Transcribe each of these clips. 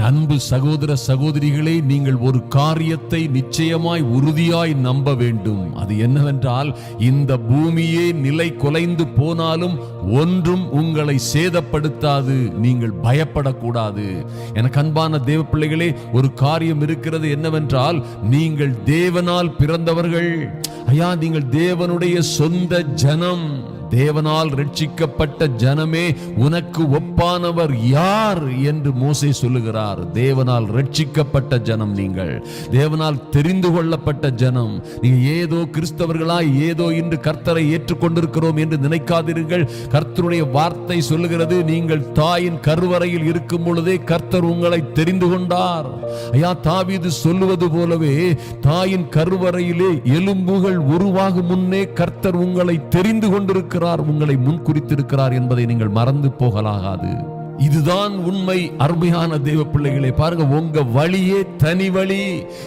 அன்பு சகோதர சகோதரிகளே நீங்கள் ஒரு காரியத்தை நிச்சயமாய் உறுதியாய் நம்ப வேண்டும். அது என்னவென்றால் இந்த பூமியே நிலை குலைந்து போனாலும் ஒன்றும் உங்களை சேதப்படுத்தாது நீங்கள் பயப்படக்கூடாது. எனக்கு அன்பான தேவ பிள்ளைகளே ஒரு காரியம் இருக்கிறது என்னவென்றால் நீங்கள் தேவனால் பிறந்தவர்கள். ஐயா நீங்கள் தேவனுடைய சொந்த ஜனம். தேவனால் ரட்சிக்கப்பட்ட ஜனமே உனக்கு ஒப்பானவர் யார் என்று மோசே சொல்லுகிறார். தேவனால் ரட்சிக்கப்பட்ட ஜனம் நீங்கள். தேவனால் தெரிந்து கொள்ளப்பட்ட ஜனம். நீங்க ஏதோ கிறிஸ்தவர்களாய் ஏதோ இன்று கர்த்தரை ஏற்றுக்கொண்டிருக்கிறோம் என்று நினைக்காதீர்கள். கர்த்தருடைய வார்த்தை சொல்லுகிறது நீங்கள் தாயின் கருவறையில் இருக்கும் பொழுதே கர்த்தர் உங்களை தெரிந்து கொண்டார். ஐயா தாவிது சொல்லுவது போலவே தாயின் கருவறையிலே எலும்புகள் உருவாகும் முன்னே கர்த்தர் உங்களை தெரிந்து கொண்டிருக்கிறார். உங்களை முன்குறித்திருக்கிறார் என்பதை நீங்கள் மறந்து போகலாகாது. இதுதான் உண்மை. அருமையான தெய்வ பிள்ளைகளை பாருங்க உங்க வழியே தனி வழி.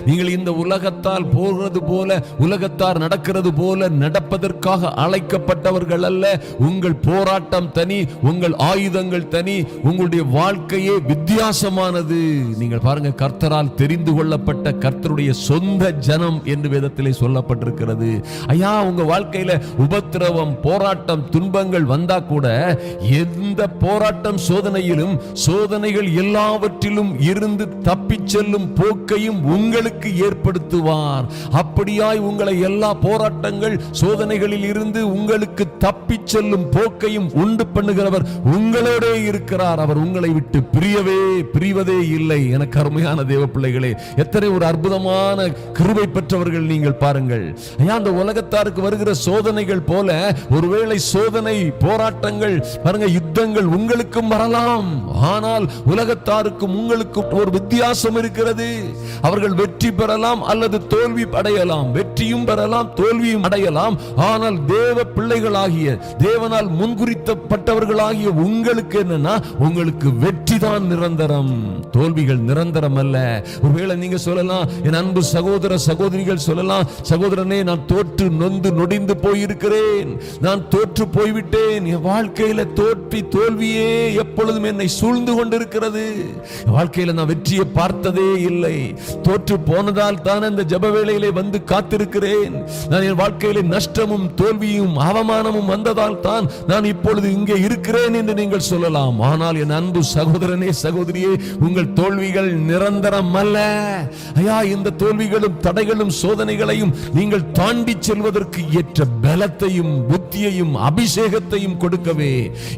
நீங்கள் இந்த உலகத்தால் போகிறது போல உலகத்தார் நடக்கிறது போல நடப்பதற்காக அழைக்கப்பட்டவர்கள் அல்ல. உங்கள் போராட்டம் தனி உங்கள் ஆயுதங்கள் தனி உங்களுடைய வாழ்க்கையே வித்தியாசமானது. நீங்கள் பாருங்க கர்த்தரால் தெரிந்து கொள்ளப்பட்ட கர்த்தருடைய சொந்த ஜனம் என்று வேதத்திலே சொல்லப்பட்டிருக்கிறது. ஐயா உங்க வாழ்க்கையில உபத்திரவம் போராட்டம் துன்பங்கள் வந்தா கூட எந்த போராட்டம் சோதனை சோதனையிலும் சோதனைகள் எல்லாவற்றிலும் இருந்து தப்பிச் செல்லும் போக்கையும் உங்களுக்கு ஏற்படுத்துவார். அப்படியாய் உங்களை எல்லா போராட்டங்கள் சோதனைகளில் இருந்து உங்களுக்கு தப்பிச் செல்லும் போக்கையும் உண்டு பண்ணுகிறவர் உங்களோட இருக்கிறார். அவர் உங்களை விட்டு பிரியவே பிரிவதே இல்லை. எனக்கு அருமையான தேவ பிள்ளைகளே எத்தனை ஒரு அற்புதமான கிருபை பெற்றவர்கள் நீங்கள் பாருங்கள். ஐயா அந்த உலகத்தாருக்கு வருகிற சோதனைகள் போல ஒருவேளை சோதனை போராட்டங்கள் பாருங்க யுத்தங்கள் உங்களுக்கும் வரலாம். ஆனால் உலகத்தாருக்கும் உங்களுக்கும் ஒரு வித்தியாசம் இருக்கிறது. அவர்கள் வெற்றி பெறலாம் அல்லது தோல்வி அடையலாம். வெற்றியும் பெறலாம் தோல்வியும் அடையலாம். ஆனால் தேவ பிள்ளைகளாகிய தேவனால் முன்குறித்தப்பட்டவர்களாகிய உங்களுக்கு என்னன்னா உங்களுக்கு வெற்றி தான் நிரந்தரம். தோல்விகள் நிரந்தரம் அல்ல. ஒருவேளை நீங்க சொல்லலாம் என் அன்பு சகோதர சகோதரிகள் சொல்லலாம் சகோதரனே நான் தோற்று நொந்து நொடிந்து போயிருக்கிறேன். நான் தோற்று போய்விட்டேன். என் வாழ்க்கையில தோற்றி தோல்வியே எப்பொழுது எப்பொழுதும் என்னை சூழ்ந்து கொண்டிருக்கிறது. வாழ்க்கையில் நான் வெற்றியை பார்த்ததே இல்லை. தோற்று போனதால் தான் அந்த ஜப வேளையிலே வந்து காத்திருக்கிறேன். நான் என் வாழ்க்கையிலே நஷ்டமும் தோல்வியும் அவமானமும் வந்ததால் தான் நான் இப்பொழுது இங்கே இருக்கிறேன் என்று நீங்கள் சொல்லலாம். ஆனால் என் அன்பு சகோதரனே சகோதரியே உங்கள் தோல்விகள் நிரந்தரம் அல்ல ஐயா இந்த தோல்விகளும் தடைகளும் சோதனைகளையும் நீங்கள் தாண்டி செல்வதற்கு ஏற்ற பலத்தையும் புத்தி சக்தியையும் அபிஷேகத்தையும் கொடுக்கவே.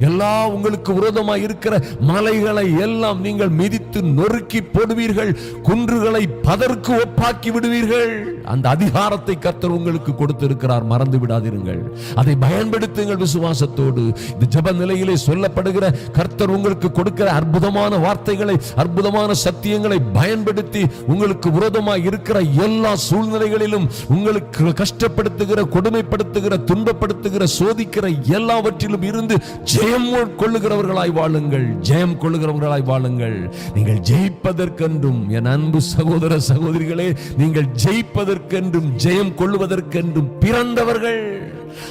எல்லா உங்களுக்கு விரோதமாக இருக்கிற மலைகளை எல்லாம் நீங்கள் மிதித்து நொறுக்கி போடுவீர்கள். குன்றுகளை பதற்கு ஒப்பாக்கி விடுவீர்கள். அந்த அதிகாரத்தை கர்த்தர் உங்களுக்கு கொடுத்திருக்கிறார். மறந்து விடாதிருங்கள். அதை பயன்படுத்துங்கள் விசுவாசத்தோடு. இந்த ஜப நிலையிலே சொல்லப்படுகிற கர்த்தர் உங்களுக்கு கொடுக்கிற அற்புதமான வார்த்தைகளை அற்புதமான சத்தியங்களை பயன்படுத்தி உங்களுக்கு விரோதமாக இருக்கிற எல்லா சூழ்நிலைகளிலும் உங்களுக்கு கஷ்டப்படுத்துகிற கொடுமைப்படுத்துகிற துன்பப்படுத்துகிற சோதிக்கிற எல்லாவற்றிலும் இருந்து ஜெயம் கொள்ளுகிறவர்களாய் வாழுங்கள். ஜெயம் கொள்ளுகிறவர்களாய் வாழுங்கள். நீங்கள் ஜெயிப்பதற்கென்றும் என் அன்பு சகோதர சகோதரிகளே நீங்கள் ஜெயிப்பதற்கென்றும் ஜெயம் கொள்ளுவதற்கென்றும் பிறந்தவர்கள்.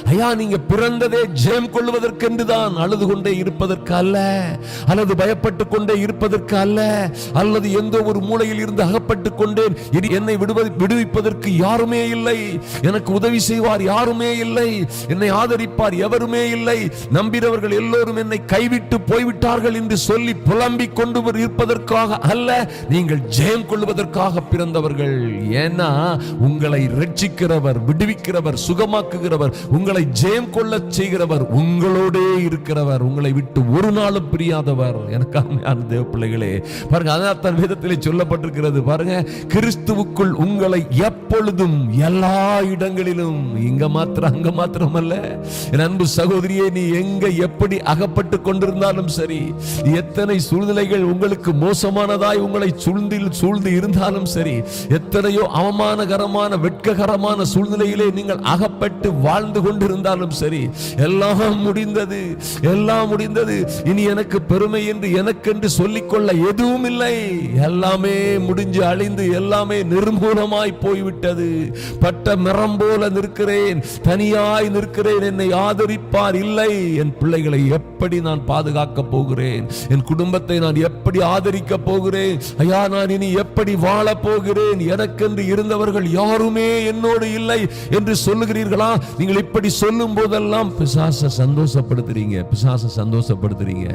ஐயா நீங்க பிறந்ததே ஜெயம் கொள்வதற்கென்று தான் அழுது கொண்டே இருப்பதற்கு அல்ல. அல்லது பயப்பட்டு கொண்டே இருப்பதற்கு அல்ல. அல்லது எந்த ஒரு மூலையில் இருந்து அகப்பட்டு கொண்டேன். இனி என்னை விடுவது விடுவிப்பதற்கு யாருமே இல்லை. எனக்கு உதவி செய்வார் யாருமே இல்லை. என்னை ஆதரிப்பார் எவருமே இல்லை. நம்பினவர்கள் எல்லோரும் என்னை கைவிட்டு போய்விட்டார்கள் என்று சொல்லி புலம்பிக் கொண்டு இருப்பதற்காக அல்ல. நீங்கள் ஜெயம் கொள்வதற்காக பிறந்தவர்கள். ஏன்னா உங்களை ரட்சிக்கிறவர் விடுவிக்கிறவர் சுகமாக்குகிறவர் உங்கள் உங்களை ஜெயம் கொள்ள செய்கிறவர் உங்களோடே இருக்கிறவர். உங்களை விட்டு ஒரு நாளும் பிரியாதவர். எனக்கான தேவ பிள்ளைகளே பாருங்க அதான் தன் வேதத்திலே சொல்லப்பட்டிருக்கிறது. பாருங்க கிறிஸ்துவுக்குள் உங்களை எப்பொழுதும் எல்லா இடங்களிலும் இங்க மாத்திரம் அங்க மாத்திரம் அல்ல என் அன்பு சகோதரியே நீ எங்க எப்படி அகப்பட்டு கொண்டிருந்தாலும் சரி எத்தனை சூழ்நிலைகள் உங்களுக்கு மோசமானதாய் உங்களை சூழ்ந்தில் சூழ்ந்து இருந்தாலும் சரி எத்தனையோ அவமானகரமான வெட்ககரமான சூழ்நிலையிலே நீங்கள் அகப்பட்டு வாழ்ந்து கொண்டு கொண்டிருந்தாலும் சரி எல்லாம் முடிந்தது எல்லாம் முடிந்தது. இனி எனக்கு பெருமை என்று எனக்கென்று சொல்லிக்கொள்ள எதுவும் இல்லை. எல்லாமே முடிஞ்சு அழிந்து எல்லாமே நிர்மூலமாய் போய்விட்டது. பட்ட மரம் போல நிற்கிறேன் தனியாய் நிற்கிறேன் என்னை ஆதரிப்பார் இல்லை. என் பிள்ளைகளை எப்படி நான் பாதுகாக்க போகிறேன்? என் குடும்பத்தை நான் எப்படி ஆதரிக்க போகிறேன்? ஐயா நான் இனி எப்படி வாழ போகிறேன்? எனக்கென்று இருந்தவர்கள் யாருமே என்னோடு இல்லை என்று சொல்லுகிறீர்களா? நீங்கள் இப்படி சொல்லும் போதெல்லாம் பிசாச சந்தோஷப்படுத்துறீங்க பிசாச சந்தோஷப்படுத்துறீங்க.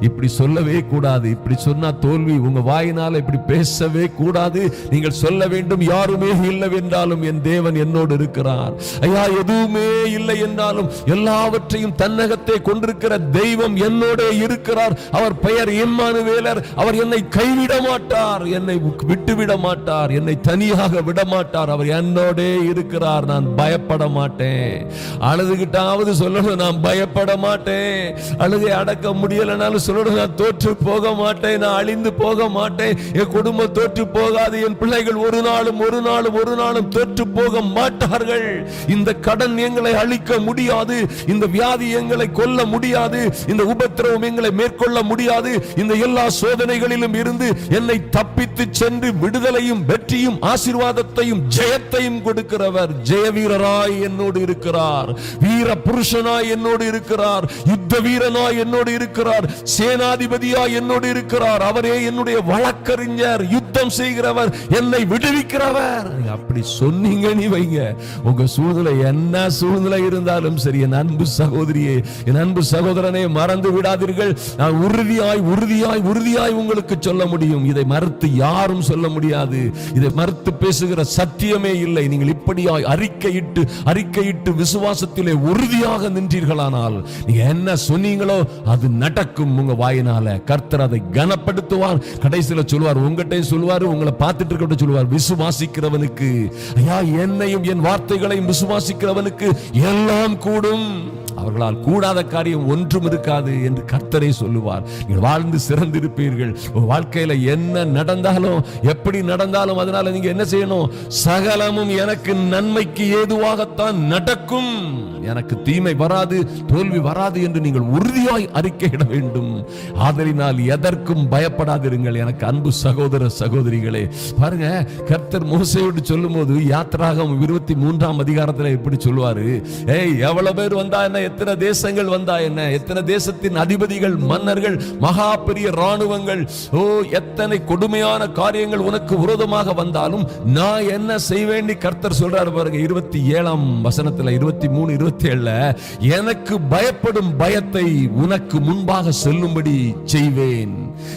இப்படி சொல்லவே கூடாது. இப்படி சொன்னா தோல்வி உங்க வாயினால இப்படி பேசவே கூடாது. நீங்கள் சொல்ல வேண்டும் யாருமே இல்லை என்றாலும் என் தேவன் என்னோடு இருக்கிறார். ஐயா எதுவுமே இல்லை என்றாலும் எல்லாவற்றையும் தன்னகத்தை கொண்டிருக்கிற தெய்வம் என்னோட இருக்கிறார். அவர் பெயர் எம்மானுவேலர் அவர் என்னை கைவிட மாட்டார். என்னை விட்டுவிட மாட்டார். என்னை தனியாக விட மாட்டார். அவர் என்னோட இருக்கிறார். நான் பயப்பட மாட்டேன். அழுதுகிட்டாவது சொல்லணும் நான் பயப்பட மாட்டேன். அழுகை அடக்க முடியலனாலும் சொல்லணும் நான் தோற்று போக மாட்டேன். நான் அழிந்து போக மாட்டேன். என் குடும்பம் தோற்று போகாது. என் பிள்ளைகள் ஒரு நாளும் ஒரு நாளும் ஒரு நாளும் தோற்று போக மாட்டார்கள். இந்த கடன் எங்களை அழிக்க முடியாது. இந்த வியாதி எங்களை கொல்ல முடியாது. இந்த உபத்திரவம் எங்களை மேற்கொள்ள முடியாது. இந்த எல்லா சோதனைகளிலும் இருந்து என்னை தப்பித்து சென்று விடுதலையும் வெற்றியும் ஆசீர்வாதத்தையும் ஜெயத்தையும் கொடுக்கிறவர் ஜெயவீரராய் என்னோடு இருக்கிறார். இருக்கிறார். வீர புருஷனாய் என்னோடு இருக்கிறார். யுத்த வீரனாய் என்னோடு இருக்கிறார். சேனாதிபதியாய் என்னோடு இருக்கிறார். அவரே என்னுடைய வழக்கறிஞர் யுத்தம் செய்கிறவர் என்னை விடுவிக்கிறவர். அப்படி சொன்னீங்க நீ வைங்க. உங்க சூழ்நிலை என்ன சூழ்நிலை இருந்தாலும் சரி என் அன்பு சகோதரியே என் அன்பு சகோதரனே மறந்து விடாதீர்கள். நான் உறுதியாய் உறுதியாய் உறுதியாய் உங்களுக்கு சொல்ல முடியும். இதை மறுத்து யாரும் சொல்ல முடியாது. இதை மறுத்து பேசுகிற சத்தியமே இல்லை. நீங்கள் இப்படியாய் அறிக்கையிட்டு அறிக்கையிட்டு விசுவ விசுவாசத்திலே உறுதியாக நின்றீர்களானால் நீங்க என்ன சொன்னீங்களோ அது நடக்கும் உங்க வாயினால. கர்த்தர் அதை கனப்படுத்துவார். கடைசியில சொல்லுவார் உங்ககிட்ட சொல்லுவார் உங்களை பார்த்துட்டு இருக்க சொல்லுவார். விசுவாசிக்கிறவனுக்கு. ஐயா என்னையும் என் வார்த்தைகளையும் விசுவாசிக்கிறவனுக்கு எல்லாம் கூடும். அவர்களால் கூடாத காரியம் ஒன்றும் இருக்காது என்று கர்த்தரே சொல்லுவார். நீங்கள் வாழ்ந்து சிறந்திருப்பீர்கள். உங்க வாழ்க்கையில என்ன நடந்தாலும் எப்படி நடந்தாலும் அதனால நீங்க என்ன செய்யணும்? சகலமும் எனக்கு நன்மைக்கு ஏதுவாகத்தான் நடக்கும். எனக்கு தீமை வராது தோல்வி வராது என்று நீங்கள் உறுதியாய் அறிக்கையிட வேண்டும். ஆதலினால் எதற்கும் பயப்படாதிருங்கள். எனக்கு அன்பு சகோதர சகோதரிகளே பாருங்க கர்த்தர் மோசையோடு சொல்லும்போது யாத்திராகம் இருபத்தி மூன்றாம் அதிகாரத்தில் எப்படி சொல்லுவாரு? ஏய் எவ்வளவு பேர் வந்தா என்ன எத்தனை தேசங்கள் வந்தா என்ன? எத்தனை தேசத்தின் அதிபதிகள் மன்னர்கள் மகா பெரிய ராணுவங்கள் ஓ எத்தனை கொடுமையான காரியங்கள் உனக்கு விரோதமாக வந்தாலும் நான் என்ன செய்வேன் கர்த்தர் சொல்றாரு பாருங்க இருபத்தி ஏழாம் வசனத்துல இருபத்தி மூணு இருபத்தி ஏழுல எனக்கு பயப்படும் பயத்தை உனக்கு முன்பாக செல்லும்படி செய்வேன்.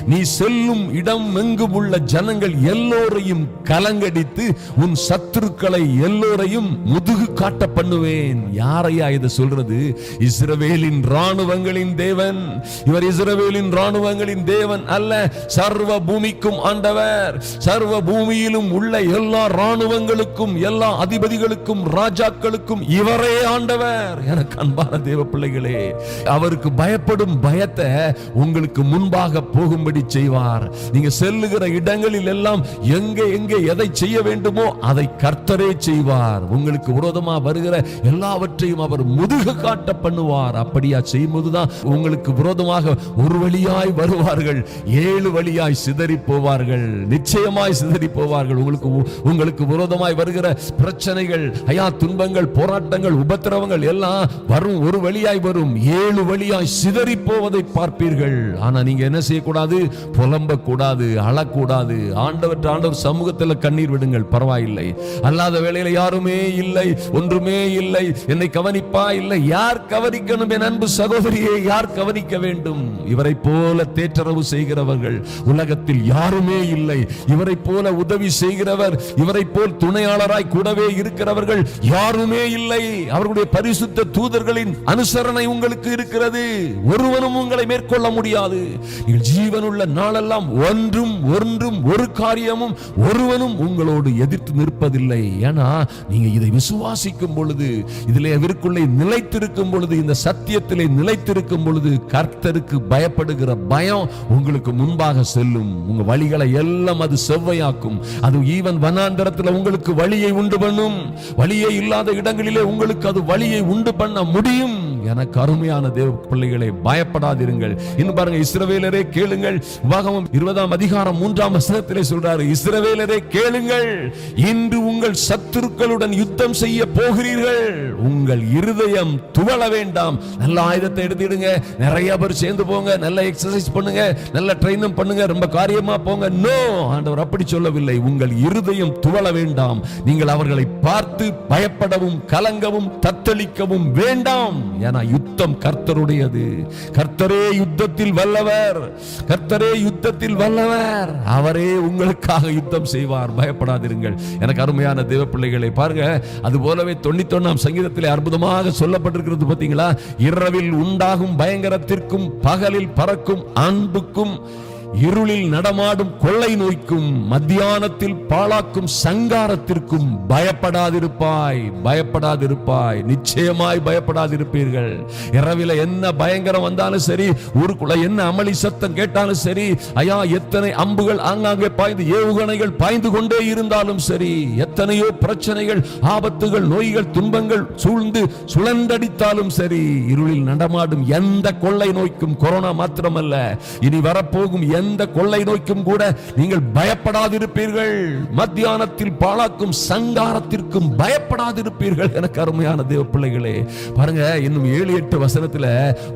நீ செல்லும் இடம் எங்கும் உள்ள ஜனங்கள் எல்லோரையும் கலங்கடித்து உன் சத்துருக்களை எல்லோரையும் முதுகு காட்ட பண்ணுவேன். யாரையா இதை சொல்றது? இஸ்ரவேலின் ராணுவங்களின் தேவன். இவர் இஸ்ரவேலின் ராணுவங்களின் தேவன் அல்ல. சர்வ பூமிக்கும் ஆண்டவர். சர்வ பூமியிலும் உள்ள எல்லா ராணுவங்களுக்கும் எல்லா அதிபதிகளுக்கும் ராஜாக்களுக்கும் இவரே ஆண்டவர். எனக்கு அன்பான தேவ பிள்ளைகளே அவருக்கு பயப்படும் பயத்தை உங்களுக்கு முன்பாக போகும்படி செய்வார். நீங்க செல்லுகிற இடங்களில் எல்லாம் எங்க எங்க எதை செய்ய வேண்டுமோ அதை கர்த்தரே செய்வார். உங்களுக்கு விரோதமா வருகிற எல்லாவற்றையும் அவர் முதுகு காட்ட பண்ணுவார். அப்படியா செய்யும்போதுதான் உங்களுக்கு விரோதமாக ஒரு வழியாய் வருவார்கள். ஏழு வழியாய் சிதறி போவார்கள். நிச்சயமாய் சிதறி போவார்கள். உங்களுக்கு உங்களுக்கு விரோதமாய் வருகிற பிரச்சனைகள் ஐயா துன்பங்கள் போராட்டங்கள் உபத்திரவங்கள் எல்லாம் வரும். ஒரு வழியாய் வரும். ஏழு வழியாய் சிதறி போவதை பார்ப்பீர்கள். ஆனா நீங்க என்ன செய்யக்கூடாது? புலம்ப கூடாது அழக்கூடாது. ஆண்டவர் ஆண்டவர் சமூகத்தில் கண்ணீர் விடுங்கள். பரவாயில்லை. அல்லாத வேலையில யாருமே இல்லை ஒன்றுமே இல்லை. என்னை கவனிப்பா இல்லை. யார் கவனிக்கணும் என் அன்பு சகோதரியை? யார் கவனிக்க வேண்டும்? இவரை போல தேற்றரவு செய்கிறவர்கள் உலகத்தில் யாருமே இல்லை. இவரை போல உதவி செய்கிறவர் இவரை போல் துணையாளராய் கூடவே இருக்கிறவர்கள் யாருமே இல்லை. அவர்களுடைய பரிசுத்த தூதர்களின் அனுசரணை உங்களுக்கு இருக்கிறது. ஒருவனும் உங்களை மேற்கொள்ள முடியாது. நீங்கள் ஜீவனுள்ள நாளெல்லாம் ஒன்றும் ஒன்றும் ஒரு காரியமும் ஒருவனும் உங்களோடு எதிர்த்து நிற்பதில்லை. ஏன்னா நீங்க இதை விசுவாசிக்கும் பொழுது இதிலே விற்குள்ளே நிலைத்திருக்கும் இருக்கும் பொழுது இந்த சத்தியத்திலே நிலைத்திருக்கும் பொழுது கர்த்தருக்கு பயப்படுகிற பயம் உங்களுக்கு முன்பாக செல்லும். உங்க வழிகளை எல்லாம் அது செவ்வையாக்கும். அது ஈவன் வனாந்தரத்தில் உங்களுக்கு வழியை உண்டு பண்ணும். வழியே இல்லாத இடங்களிலே உங்களுக்கு அது வழியை உண்டு பண்ண முடியும். எனக்கு அருமையான தேவ பிள்ளைகளை பயப்படாதிருங்கள். இன்னும் பாருங்க இஸ்ரவேலரே கேளுங்கள். உபாகமம் இருபதாம் அதிகாரம் மூன்றாம் வசனத்திலே சொல்றாரு இஸ்ரவேலரே கேளுங்கள். இன்று உங்கள் சத்துருக்களுடன் யுத்தம் செய்ய போகிறீர்கள். உங்கள் இருதயம் துவள வேண்டாம். நல்ல ஆயுதத்தை எடுத்துடுங்க. நிறைய பேர் சேர்ந்து போங்க. நல்ல எக்ஸசைஸ் பண்ணுங்க. நல்ல ட்ரைனும் பண்ணுங்க. ரொம்ப காரியமா போங்க. நோ ஆண்டவர் அப்படி சொல்லவில்லை. உங்கள் இருதயம் துவள வேண்டாம். நீங்கள் அவர்களை பார்த்து பயப்படவும் கலங்கவும் தத்தளிக்கவும் வேண்டாம். ஏன்னா யுத்தம் கர்த்தருடையது. கர்த்தரே யுத்தத்தில் வல்லவர். கர்த்தரே யுத்தத்தில் வல்லவர். அவரே உங்களுக்காக யுத்தம் செய்வார். பயப்படாதிருங்கள். எனக்கு அருமையான தேவ பிள்ளைகளை பாருங்க. அது போலவே தொண்ணூத்தி ஒன்னாம் சங்கீதத்திலே அற்புதமாக சொல்லப்பட்டிருக்கிறது பார்த்தீங்களா? இரவில் உண்டாகும் பயங்கரத்திற்கும் பகலில் பறக்கும் அன்புக்கும் இருளில் நடமாடும் கொள்ளை நோய்க்கும் மத்தியானத்தில் பாழாக்கும் சங்காரத்திற்கும் பயப்படாதிருப்பாய் பயப்படாதிருப்பாய் நிச்சயமாய் பயப்படாதிருப்பீர்கள். இரவில என்ன பயங்கரம் வந்தாலும் சரி ஊருக்குள்ள என்ன அமளி சத்தம் கேட்டாலும் சரி ஐயா எத்தனை அம்புகள் ஆங்காங்கே பாய்ந்து ஏவுகணைகள் பாய்ந்து கொண்டே இருந்தாலும் சரி எத்தனையோ பிரச்சனைகள் ஆபத்துகள் நோய்கள் துன்பங்கள் சூழ்ந்து சுழந்தடித்தாலும் சரி இருளில் நடமாடும் எந்த கொள்ளை நோய்க்கும் கொரோனா மாத்திரமல்ல. இனி வரப்போகும் எந்த கொள்ளை நோய்க்கும் கூட நீங்கள் பயப்படாதிருப்பீர்கள். மத்தியானத்தில் பாழாக்கும் சங்காரத்திற்கும் பயப்படாதிருப்பீர்கள் எனக்கு அருமையான தேவ பிள்ளைகளே. பாருங்க இன்னும் ஏழு எட்டு வசனத்துல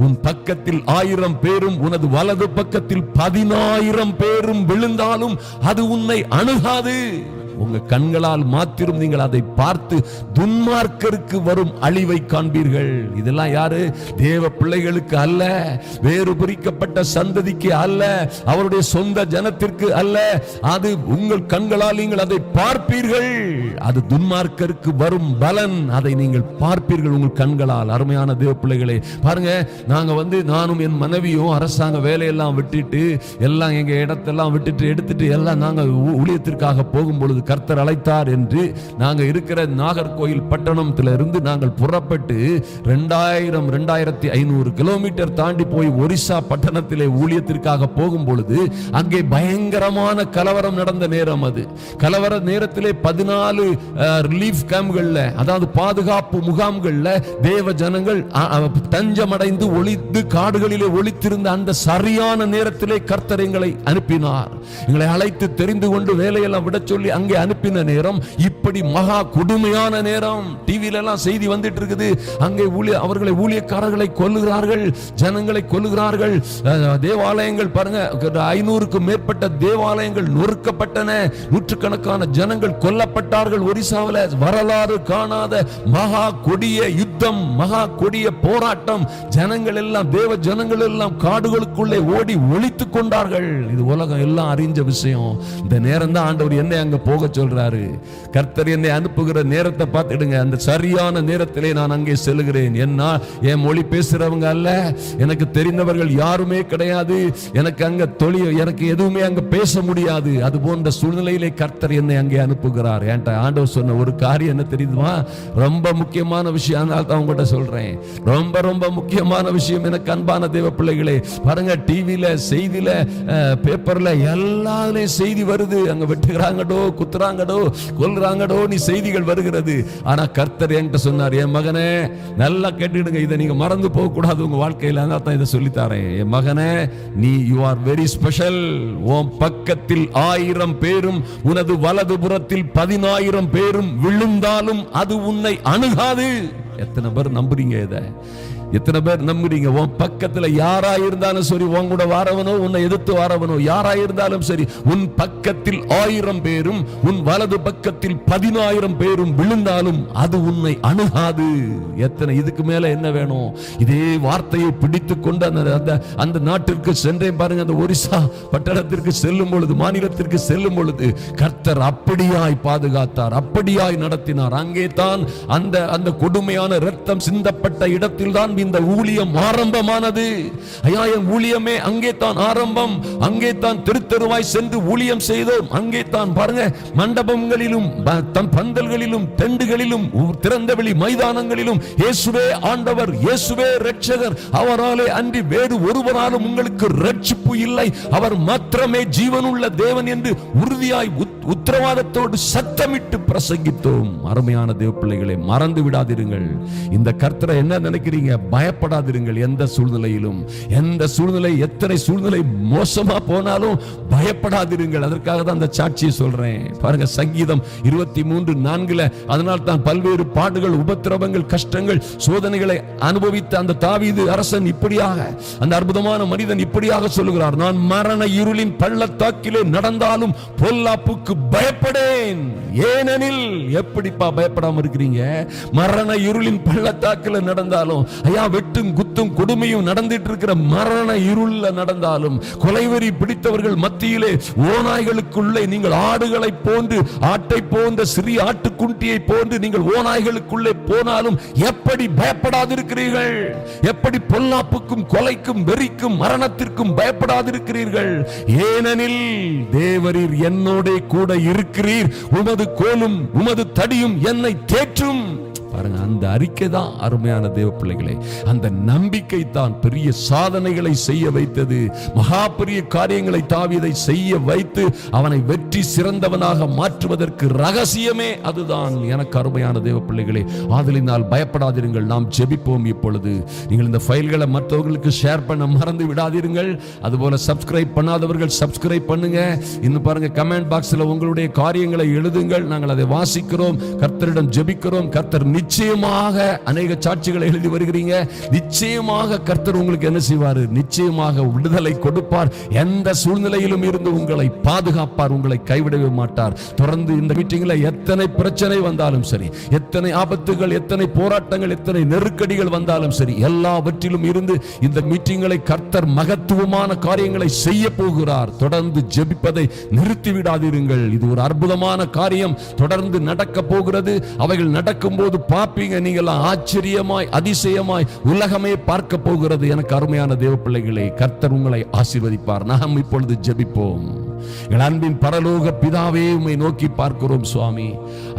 உன் பக்கத்தில் ஆயிரம் பேரும் உனது வலது பக்கத்தில் பதினாயிரம் பேரும் விழுந்தாலும் அது உன்னை அணுகாது. உங்க கண்களால் மாத்திரம் நீங்கள் அதை பார்த்து துன்மார்க்கருக்கு வரும் அழிவை காண்பீர்கள். இதெல்லாம் யாரு? தேவ பிள்ளைகளுக்கு அல்ல வேறு பிரிக்கப்பட்ட சந்ததிக்கு அல்ல அவருடைய சொந்த ஜனத்திற்கு அல்ல. அது உங்கள் கண்களால் நீங்கள் அதை பார்ப்பீர்கள். அது துன்மார்க்கருக்கு வரும் பலன். அதை நீங்கள் பார்ப்பீர்கள் உங்கள் கண்களால். அருமையான தேவ பிள்ளைகளே பாருங்க நாங்க வந்து நானும் என் மனைவியும் அரசாங்க வேலையெல்லாம் விட்டுட்டு எல்லாம் எங்க இடத்தெல்லாம் விட்டுட்டு எடுத்துட்டு எல்லாம் நாங்க ஊழியத்திற்காக போகும் பொழுது கர்த்தர் அழைத்தார் என்று நாங்கள் இருக்கிற நாகர்கோயில் பட்டணத்திலிருந்து நாங்கள் புறப்பட்டு ரெண்டாயிரம் ரெண்டாயிரத்தி ஐநூறு கிலோமீட்டர் தாண்டி போய் ஒரிசா பட்டணத்திலே ஊழியத்திற்காக போகும் பொழுது அங்கே பயங்கரமான கலவரம் நடந்த நேரம் அது. கலவர நேரத்திலே பதினாலு ரிலீஃப் கேம்ப்களில் அதாவது பாதுகாப்பு முகாம்களில் தேவ ஜனங்கள் தஞ்சமடைந்து ஒளித்து காடுகளிலே ஒளித்திருந்த அந்த சரியான நேரத்திலே கர்த்தர் எங்களை அனுப்பினார். எங்களை அழைத்து தெரிந்து கொண்டு வேலையெல்லாம் விட சொல்லி அங்கே இங்கே அனுப்பின நேரம் இப்படி மகா கொடுமையான நேரம். டிவியில எல்லாம் செய்தி வந்துட்டு இருக்குது அங்கே ஊழிய அவர்களை ஊழியக்காரர்களை கொல்லுகிறார்கள். ஜனங்களை கொல்லுகிறார்கள். தேவாலயங்கள் பாருங்க ஐநூறுக்கும் மேற்பட்ட தேவாலயங்கள் நொறுக்கப்பட்டன. நூற்றுக்கணக்கான ஜனங்கள் கொல்லப்பட்டார்கள். ஒரிசாவில் வரலாறு காணாத மகா கொடிய யுத்தம் மகா கொடிய போராட்டம். ஜனங்கள் எல்லாம் தேவ ஜனங்கள் எல்லாம் காடுகளுக்குள்ளே ஓடி ஒழித்துக் கொண்டார்கள். இது உலகம் எல்லாம் அறிஞ்ச விஷயம். இந்த நேரம் தான் ஆண்டவர் என்னை அங்க போக சொல்றாரு. கர்த்தர் என்னை அனுப்புகிற நேரத்தை பார்த்துடுங்க. அந்த சரியான நேரத்திலே நான் அங்கே செல்கிறேன் என்ன? என் மொழி பேசுறவங்க அல்ல. எனக்கு தெரிந்தவர்கள் யாருமே கிடையாது. எனக்கு அங்க தொழில் எனக்கு எதுவுமே அங்க பேச முடியாது. அது போன்ற சூழ்நிலையிலே கர்த்தர் என்னை அங்கே அனுப்புகிறார். என்கிட்ட ஆண்டவர் சொன்ன ஒரு காரியம் என்ன தெரியுமா ரொம்ப முக்கியமான விஷயம். அதனால தான் உங்கள்கிட்ட சொல்றேன். ரொம்ப ரொம்ப முக்கியமான விஷயம் எனக்கு அன்பான தேவ பிள்ளைகளே. பாருங்க டிவியில செய்தியில பேப்பர்ல எல்லாத்துலயும் செய்தி வருது. அங்க வெட்டுகிறாங்கடோ குத்துறாங்கடோ கொல்றாங்கடோ நீ செய்திகள் வருகிறது. ஆனா கர்த்தர் என்கிட்ட சொன்னார் என் மகனே நல்லா கேட்டுடுங்க இதை நீங்க மறந்து போக கூடாது உங்க வாழ்க்கையில. தான் இதை சொல்லித்தாரேன். என் மகனே நீ யூ ஆர் வெரி ஸ்பெஷல் உன் பக்கத்தில் ஆயிரம் பேரும் உனது வலது புறத்தில் பதினாயிரம் பேரும் விழுந்தாலும் அது உன்னை அணுகாது. எத்தனை பேர் நம்புறீங்க இதை? எத்தனை பேர் நம்புறீங்க? உன் பக்கத்துல யாரா இருந்தாலும் சரி உன் கூட வாரவனோ உன்னை எதிர்த்து வாரவனோ யாரா இருந்தாலும் சரி உன் பக்கத்தில் ஆயிரம் பேரும் உன் வலது பக்கத்தில் பதினாயிரம் பேரும் விழுந்தாலும் அது உன்னை அணுகாது. எத்தனை இதுக்கு மேல என்ன வேணும்? இதே வார்த்தையை பிடித்து கொண்டு அந்த அந்த நாட்டிற்கு சென்றேன் பாருங்க அந்த ஒரிசா பட்டணத்திற்கு செல்லும் பொழுது மாநிலத்திற்கு செல்லும் பொழுது கர்த்தர் அப்படியாய் பாதுகாத்தார் அப்படியாய் நடத்தினார். அங்கே தான் அந்த அந்த கொடுமையான ரத்தம் சிந்தப்பட்ட இடத்தில் தான் இந்த ஊழியம் ஆரம்பமானது. ஐயா என் ஊழியமே அங்கே தான் ஆரம்பம். அங்கே தான் திருத்தருவாய் சென்று ஊழியம் செய்தோம். அங்கே தான் பாருங்க மண்டபங்களிலும் தன் பந்தல்களிலும் தெண்டுகளிலும் திறந்தவெளி மைதானங்களிலும் இயேசுவே ஆண்டவர் இயேசுவே ரட்சகர் அவராலே அன்றி வேறு ஒருவராலும் உங்களுக்கு ரட்சிப்பு இல்லை. அவர் மாத்திரமே ஜீவனுள்ள தேவன் என்று உறுதியாய் உத்- உத்தரவாதத்தோடு சத்தமிட்டு பிரசங்கித்தோம். அருமையான தேவ பிள்ளைகளை மறந்து விடாதிருங்கள். இந்த கர்த்தரை என்ன நினைக்கிறீங்க? பயப்படாதிருங்கள் எந்த சூழ்நிலையிலும். எந்த சூழ்நிலை எத்தனை சூழ்நிலை மோசமா போனாலும் பயப்படாதிருங்கள். அதற்காக தான் அந்த சாட்சியை சொல்றேன். பாருங்க சங்கீதம் இருபத்தி மூன்று நான்குல அதனால் தான் பல்வேறு பாடுகள் உபத்திரவங்கள் கஷ்டங்கள் சோதனைகளை அனுபவித்த அந்த தாவீது அரசன் இப்படியாக அந்த அற்புதமான மனிதன் இப்படியாக சொல்லுகிறார். நான் மரண இருளின் பள்ளத்தாக்கிலே நடந்தாலும் பொல்லாப்புக்கு பயப்படேன் ஏனெனில் எப்படிப்பா பயப்படாம இருக்கிறீங்க? மரண இருளின் பள்ளத்தாக்கில் நடந்தாலும் ஐயா வெட்டும் குத்தும் கொடுமையும் நடந்துட்டு இருக்கிற மரண இருள்ல நடந்தாலும் கொலைவெறி பிடித்தவர்கள் மத்தியிலே ஓநாய்களுக்குள்ளே நீங்கள் ஆடுகளை போன்று ஆட்டை போன்ற சிறிய ஆட்டுக்குட்டியை போன்று நீங்கள் ஓநாய்களுக்குள்ளே போனாலும் எப்படி பயப்படாதிருக்கிறீர்கள்? எப்படி பொல்லாப்புக்கும் கொலைக்கும் வெறிக்கும் மரணத்திற்கும் பயப்படாதிருக்கிறீர்கள்? ஏனெனில் தேவரீர் என்னோட கூட இருக்கிறீர். உமது கோலும் உமது தடியும் என்னை தேற்றும். பாருங்க அந்த அறிக்கை தான் அருமையான தேவ பிள்ளைகளே. அந்த நம்பிக்கை தான் பெரிய சாதனைகளை செய்ய வைத்தது. மகா பெரிய காரியங்களை தாவியதை செய்ய வைத்து அவனை வெற்றி சிறந்தவனாக மாற்றுவதற்கு ரகசியமே அதுதான். எனக்கு அருமையான தேவ பிள்ளைகளே ஆதலினால் பயப்படாதிருங்கள். நாம் ஜெபிப்போம் இப்பொழுது. நீங்கள் இந்த ஃபைல்களை மற்றவர்களுக்கு ஷேர் பண்ண மறந்து விடாதிருங்கள் அதுபோல சப்ஸ்கிரைப் பண்ணாதவர்கள் சப்ஸ்கிரைப் பண்ணுங்க. இன்னும் பாருங்க கமெண்ட் பாக்ஸ்ல உங்களுடைய காரியங்களை எழுதுங்கள். நாங்கள் அதை வாசிக்கிறோம். கர்த்தரிடம் ஜெபிக்கிறோம். கர்த்தர் நிச்சயமாக அநேக சாட்சிகளை எழுதி வருகிறீங்க. நிச்சயமாக கர்த்தர் உங்களுக்கு என்ன செய்வார்? நிச்சயமாக விடுதலை கொடுப்பார். எந்த சூழ்நிலையிலும் இருந்து உங்களை பாதுகாப்பார் உங்களை கைவிடவே மாட்டார். தொடர்ந்து இந்த மீட்டிங்ல எத்தனை பிரச்சனை வந்தாலும் சரி எத்தனை ஆபத்துகள் எத்தனை போராட்டங்கள் எத்தனை நெருக்கடிகள் வந்தாலும் சரி எல்லாவற்றிலும் இருந்து இந்த மீட்டிங்களை கர்த்தர் மகத்துவமான காரியங்களை செய்ய போகிறார். தொடர்ந்து ஜெபிப்பதை நிறுத்திவிடாதீர்கள். இது ஒரு அற்புதமான காரியம். தொடர்ந்து நடக்க போகிறது. அவைகள் நடக்கும்போது பார்ப்பீங்க நீங்கள் ஆச்சரியமாய் அதிசயமாய் உலகமே பார்க்க போகிறது. எனக்கு அருமையான தேவ பிள்ளைகளை கர்த்தர் உங்களை ஆசீர்வதிப்பார். நாம் இப்பொழுது ஜெபிப்போம். எங்கள் அன்பின் பரலோக பிதாவே உண்மை நோக்கி பார்க்கிறோம் சுவாமி.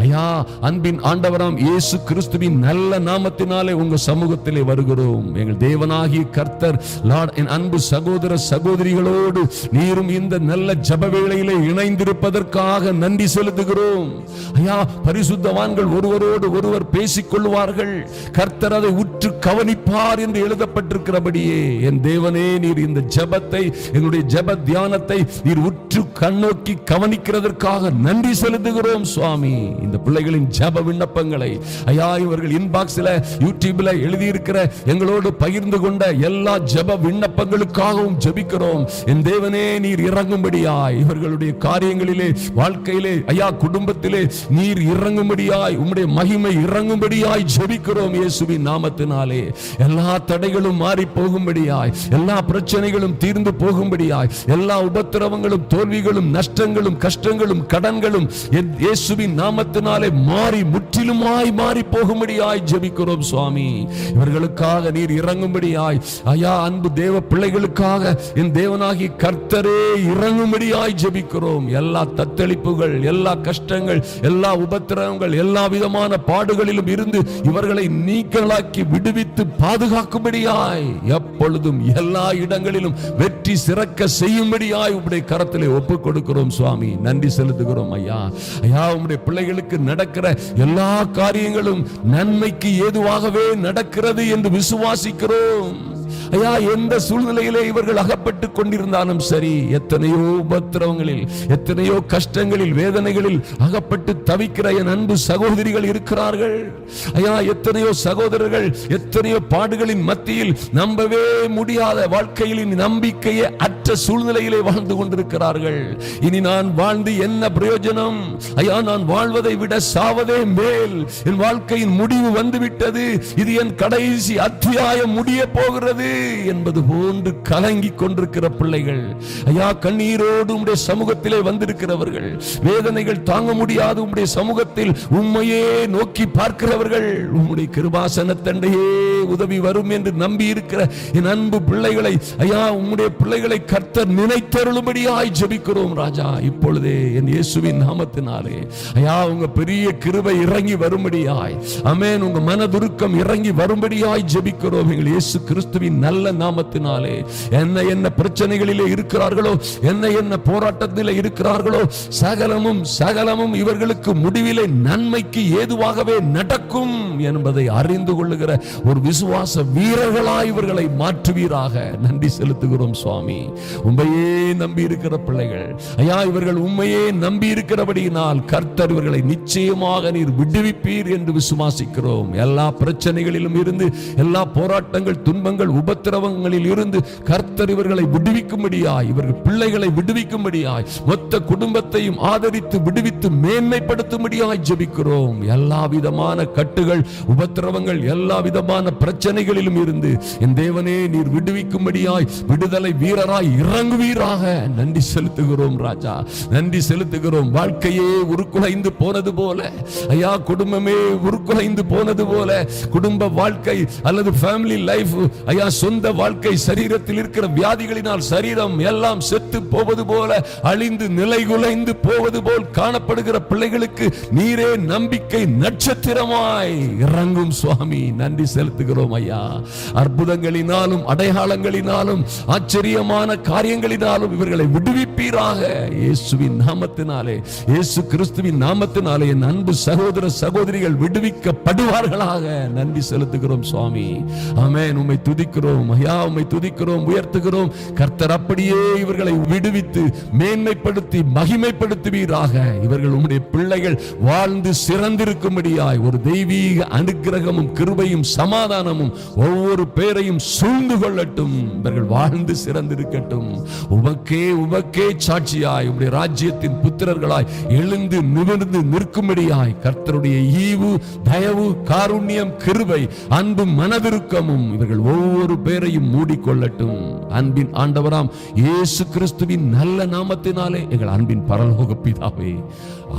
ஐயா அன்பின் ஆண்டவராம் இயேசு கிறிஸ்துவின் நல்ல நாமத்தினாலே உங்கள் சமூகத்திலே வருகிறோம். எங்கள் தேவனாகிய கர்த்தர் லார்ட் என் அன்பு சகோதர சகோதரிகளோடு நீரும் இந்த நல்ல ஜப வேளையிலே இணைந்திருப்பதற்காக நன்றி செலுத்துகிறோம். ஐயா பரிசுத்தவான்கள் ஒருவரோடு ஒருவர் பேசிக் கொள்வார்கள் கர்த்தர் அதை உற்று கவனிப்பார் என்று எழுதப்பட்டிருக்கிறபடியே. என் தேவனே நீர் இந்த ஜபத்தை எங்களுடைய ஜப தியானத்தை நீர் உற்று கண்ணோக்கி கவனிக்கிறதற்காக நன்றி செலுத்துகிறோம் சுவாமி. இந்த பிள்ளைகளின் ஜெப விண்ணப்பங்களை ஐயா இவர்கள் இன்பாக்ஸில் யூடியூப்ல எழுதியிருக்கிற எங்களோடு பகிர்ந்து கொண்ட எல்லா ஜெப விண்ணப்பங்களுக்காகவும் ஜெபிக்கிறோம். என் தேவனே நீர் இறங்கும்படியாய். இவர்களுடைய காரியங்களிலே வாழ்க்கையிலே ஐயா குடும்பத்திலே நீர் இறங்கும்படியாய் உம்முடைய மகிமை இறங்கும்படியாய் ஜெபிக்கிறோம் இயேசுவின் நாமத்தினாலே. எல்லா தடைகளும் மாறி போகும்படியாய் எல்லா பிரச்சனைகளும் தீர்ந்து போகும்படியாய் எல்லா உபத்திரவங்களும் தோல்விகளும் நஷ்டங்களும் கஷ்டங்களும் கடன்களும் இயேசுவின் நாமத்தினாலே மாறி முற்றிலுமாய் மாறி போகும்படியாய் ஜெபிக்கிறோம் சுவாமி. இவர்களுக்காக நீர் இறங்கும்படியாய். ஐயா அன்பு தேவ பிள்ளைகளுக்காக என் தேவனாகி கர்த்தரே இறங்கும்படியாய் ஜெபிக்கிறோம். எல்லா தத்தளிப்புகள் எல்லா கஷ்டங்கள் எல்லா உபத்திரவங்கள் எல்லா விதமான பாடுகளிலும் இருந்து இவர்களை நீக்கலாக்கி விடுவித்து பாதுகாக்கும்படியாய் எப்பொழுதும் எல்லா இடங்களிலும் வெற்றி சிறக்க செய்யும்படியாய் உடைய கரத்திலே ஒப்பு கொடுக்கிறோம் சுவாமி. நன்றி செலுத்துகிறோம் ஐயா. ஐயா உங்களுடைய பிள்ளைகளுக்கு நடக்கிற எல்லா காரியங்களும் நன்மைக்கு ஏதுவாகவே நடக்கிறது என்று விசுவாசிக்கிறோம். ஐயா எந்த சூழ்நிலையிலே இவர்கள் அகப்பட்டு கொண்டிருந்தாலும் சரி எத்தனையோ உபத்திரவங்களில் எத்தனையோ கஷ்டங்களில் வேதனைகளில் அகப்பட்டு தவிக்கிற என் அன்பு சகோதரிகள் இருக்கிறார்கள். ஐயா எத்தனையோ சகோதரர்கள் எத்தனையோ பாடுகளின் மத்தியில் நம்பவே முடியாத வாழ்க்கையில் நம்பிக்கையை அற்ற சூழ்நிலையிலே வாழ்ந்து கொண்டிருக்கிறார்கள். இனி நான் வாழ்ந்து என்ன பிரயோஜனம்? ஐயா நான் வாழ்வதை விட சாவதே மேல். என் வாழ்க்கையின் முடிவு வந்துவிட்டது. இது என் கடைசி அத்தியாயம் முடிய போகிறது. என்பது போன்று கலங்கி கொண்டிருக்கிற பிள்ளைகள். ஐயா கண்ணீரோடு உம்முடைய சமூகத்திலே வந்திருக்கிறவர்கள். வேதனைகள் தாங்க முடியாது உம்முடைய சமூகத்தில். உண்மையே நோக்கி பார்க்கிறவர்கள். உம்முடைய கிருபாசனத்தண்டையே உதவி வரும் என்று நம்பி இருக்கிற என் அன்பு பிள்ளைகளை ஐயா உம்முடைய பிள்ளைகளை கர்த்தர் நினைத்தருளும்படியாய் ஜெபிக்கிறோம் ராஜா. இப்பொழுதே என் இயேசுவின் நாமத்தினாலே. ஐயா உங்க பெரிய கிருபை இறங்கி வரும்படியாய். அமேன். உங்க மனதுருக்கம் இறங்கி வரும்படியாய் ஜெபிக்கிறோம் எங்கள் இயேசு கிறிஸ்துவின் நல்ல நாமத்தினாலே என்ன என்ன பிரச்சனைகளிலே இருக்கிறார்களோ என்ன என்ன போராட்டத்திலே இருக்கிறார்களோ சகலமும் சகலமும் இவர்களுக்கு முடிவிலே நன்மைக்கு ஏதுவாகவே நடக்கும் என்பதை அறிந்து கொள்ளுகிற ஒரு விசுவாச வீரர்களாய் இவர்களை மாற்றுவீராக. நன்றி செலுத்துகிறோம் சுவாமி. உண்மையே நம்பி இருக்கிற பிள்ளைகள். ஐயா இவர்கள் உண்மையே நம்பி இருக்கிறபடியினால் கர்த்தர் இவர்களை நிச்சயமாக நீர் விடுவிப்பீர் என்று விசுவாசிக்கிறோம். எல்லா பிரச்சனைகளிலும் இருந்து எல்லா போராட்டங்கள் துன்பங்கள் உப உபத்திரவங்களில் இருந்து கர்த்தர் இவர்களை விடுவிக்கும்படியாய் இவர்கள் பிள்ளைகளை விடுவிக்கும்படியாய் மொத்த குடும்பத்தையும் ஆதரித்து விடுவித்து மேன்மைப்படுத்தும்படியாய் ஜபிக்கிறோம். எல்லா விதமான கட்டுகள் உபத்திரவங்கள் எல்லா விதமான பிரச்சனைகளிலும் இருந்து என் தேவனே நீர் விடுவிக்கும்படியாய் விடுதலை வீரராய் இறங்குவீராக. நன்றி செலுத்துகிறோம் ராஜா. நன்றி செலுத்துகிறோம். வாழ்க்கையே உருக்குலைந்து போனது போல. ஐயா குடும்பமே உருக்குலைந்து போனது போல. குடும்ப வாழ்க்கை அல்லது ஃபேமிலி லைஃப் ஐயா சொந்த வாழ்க்கை சரீரத்தில் இருக்கிற வியாதிகளினால் சரீரம் எல்லாம் செத்து போவது போல அழிந்து நிலைகுலைந்து போவது போல் காணப்படுகிற பிள்ளைகளுக்கு நீரே நம்பிக்கை நட்சத்திரமாய் இறங்கும் சுவாமி. நன்றி செலுத்துகிறோம் ஐயா. அற்புதங்களினாலும் அடையாளங்களினாலும் ஆச்சரியமான காரியங்களினாலும் இவர்களை விடுவிப்பீராக. இயேசுவின் நாமத்தினாலே இயேசு கிறிஸ்துவின் நாமத்தினாலே என் அன்பு சகோதர சகோதரிகள் விடுவிக்கப்படுவார்களாக. நன்றி செலுத்துகிறோம் சுவாமி. அமேன் உம்மை துதிக்கிறோம். துதிக்கிறோம் ஐயா உம்மை துதிக்கிறோம் உயர்த்துகிறோம். கர்த்தர் அப்படியே இவர்களை விடுவித்து மேன்மைப்படுத்தி மகிமைப்படுத்துவீராக. இவர்கள் உம்முடைய பிள்ளைகள் வாழ்ந்து சிறந்திருக்கும்படியாய் ஒரு தெய்வீக அனுகிரகமும் கிருபையும் சமாதானமும் ஒவ்வொரு பேரையும் சூழ்ந்து கொள்ளட்டும். இவர்கள் வாழ்ந்து சிறந்திருக்கட்டும். உமக்கே உமக்கே சாட்சியாய் உம்முடைய ராஜ்யத்தின் புத்திரர்களாய் எழுந்து நிமிர்ந்து நிற்கும்படியாய் கர்த்தருடைய ஈவு தயவு காருண்யம் கிருபை அன்பும் மனதிருக்கமும் இவர்கள் ஒவ்வொரு பேரையும் மூடிக்கொள்ளட்டும். அன்பின் ஆண்டவராம் இயேசு கிறிஸ்துவின் நல்ல நாமத்தினாலே எங்கள் அன்பின் பரலோக பிதாவே.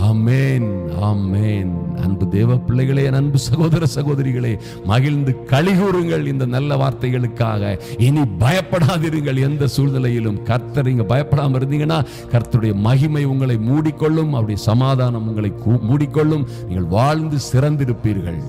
ஆமேன் ஆமேன். அன்பு தேவ பிள்ளைகளே அன்பு சகோதர சகோதரிகளே மகிழ்ந்து கழிகூறுங்கள் இந்த நல்ல வார்த்தைகளுக்காக. இனி பயப்படாதிருங்கள் எந்த சூழ்நிலையிலும். கர்த்தர் நீங்க பயப்படாம இருந்தீங்கன்னா கர்த்தருடைய மகிமை உங்களை மூடிக்கொள்ளும் அவருடைய சமாதானம் உங்களை மூடிக்கொள்ளும். நீங்கள் வாழ்ந்து சிறந்திருப்பீர்கள்.